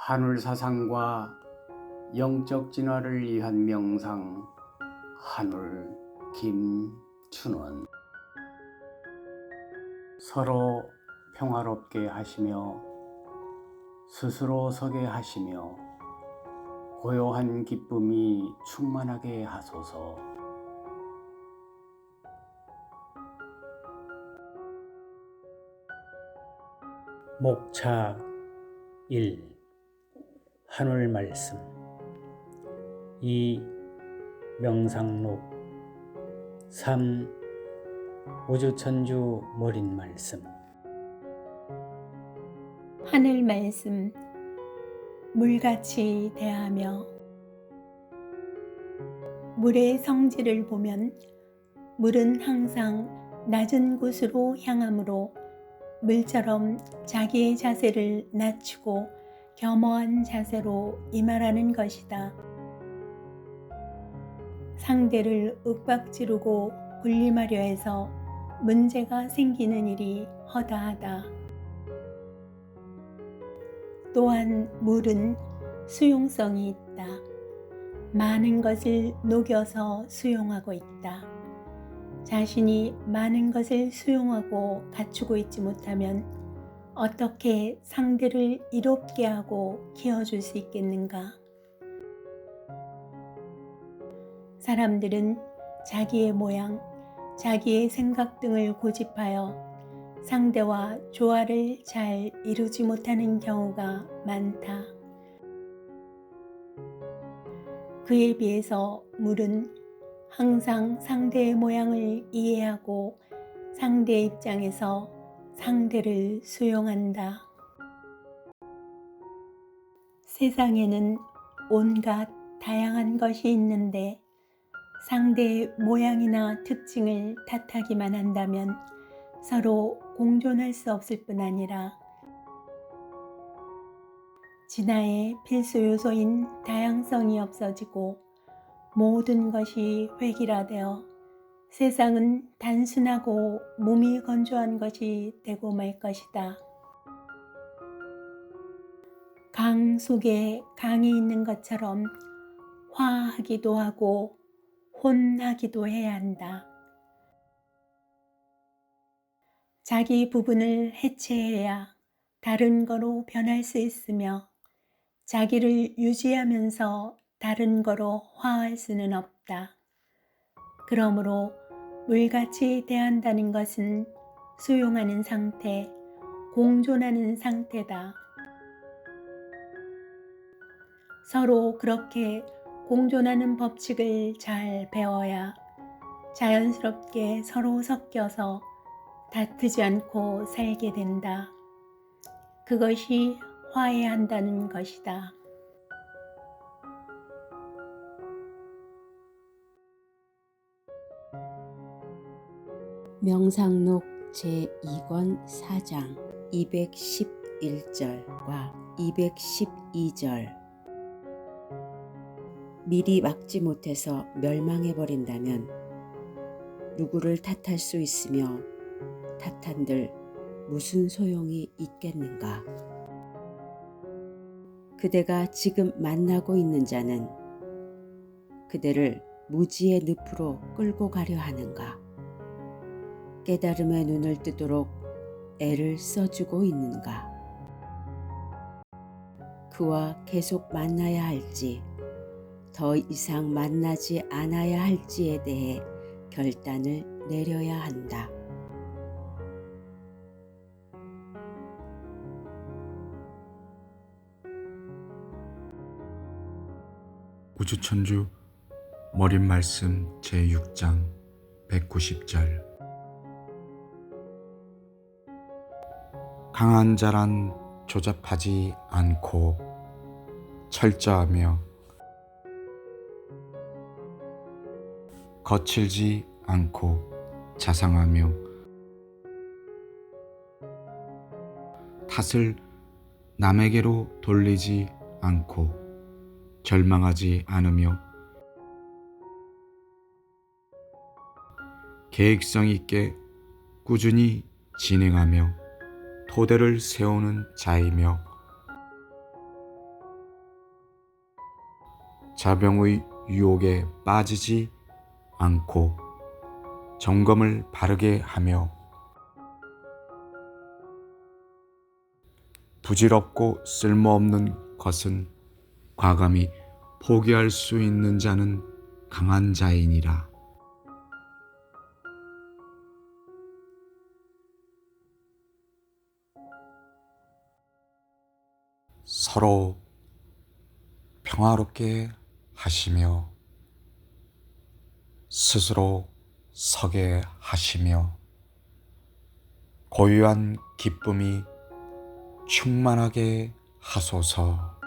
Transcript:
하늘 사상과 영적 진화를 위한 명상 한울 김춘원 서로 평화롭게 하시며 스스로 서게 하시며 고요한 기쁨이 충만하게 하소서. 목차 1 한울 말씀. 2 명상록 3 우주천주 몰인 말씀. 하늘 말씀 물같이 대하며 물의 성질을 보면 물은 항상 낮은 곳으로 향하므로 물처럼 자기의 자세를 낮추고 겸허한 자세로 임하라는 것이다. 상대를 윽박지르고 군림하려 해서 문제가 생기는 일이 허다하다. 또한 물은 수용성이 있다. 많은 것을 녹여서 수용하고 있다. 자신이 많은 것을 수용하고 갖추고 있지 못하면 어떻게 상대를 이롭게 하고 키워줄 수 있겠는가? 사람들은 자기의 모양, 자기의 생각 등을 고집하여 상대와 조화를 잘 이루지 못하는 경우가 많다. 그에 비해서 물은 항상 상대의 모양을 이해하고 상대의 입장에서 상대를 수용한다. 세상에는 온갖 다양한 것이 있는데 상대의 모양이나 특징을 탓하기만 한다면 서로 공존할 수 없을 뿐 아니라 진화의 필수 요소인 다양성이 없어지고 모든 것이 획일화되어 세상은 단순하고 몸이 건조한 것이 되고 말 것이다. 강 속에 강이 있는 것처럼 화하기도 하고 혼하기도 해야 한다. 자기 부분을 해체해야 다른 거로 변할 수 있으며 자기를 유지하면서 다른 거로 화할 수는 없다. 그러므로 물같이 대한다는 것은 수용하는 상태, 공존하는 상태다. 서로 그렇게 공존하는 법칙을 잘 배워야 자연스럽게 서로 섞여서 다투지 않고 살게 된다. 그것이 화해한다는 것이다. 명상록 제2권 4장 211절과 212절 미리 막지 못해서 멸망해 버린다면 누구를 탓할 수 있으며 탓한들 무슨 소용이 있겠는가? 그대가 지금 만나고 있는 자는 그대를 무지의 늪으로 끌고 가려 하는가? 깨달음의 눈을 뜨도록 애를 써주고 있는가? 그와 계속 만나야 할지, 더 이상 만나지 않아야 할지에 대해 결단을 내려야 한다. 우주천주 머린 말씀 제6장 190절 강한 자란 조잡하지 않고 철저하며 거칠지 않고 자상하며 탓을 남에게로 돌리지 않고 절망하지 않으며 계획성 있게 꾸준히 진행하며 토대를 세우는 자이며 자병의 유혹에 빠지지 않고 점검을 바르게 하며 부질없고 쓸모없는 것은 과감히 포기할 수 있는 자는 강한 자이니라. 서로 평화롭게 하시며 스스로 서게 하시며 고유한 기쁨이 충만하게 하소서.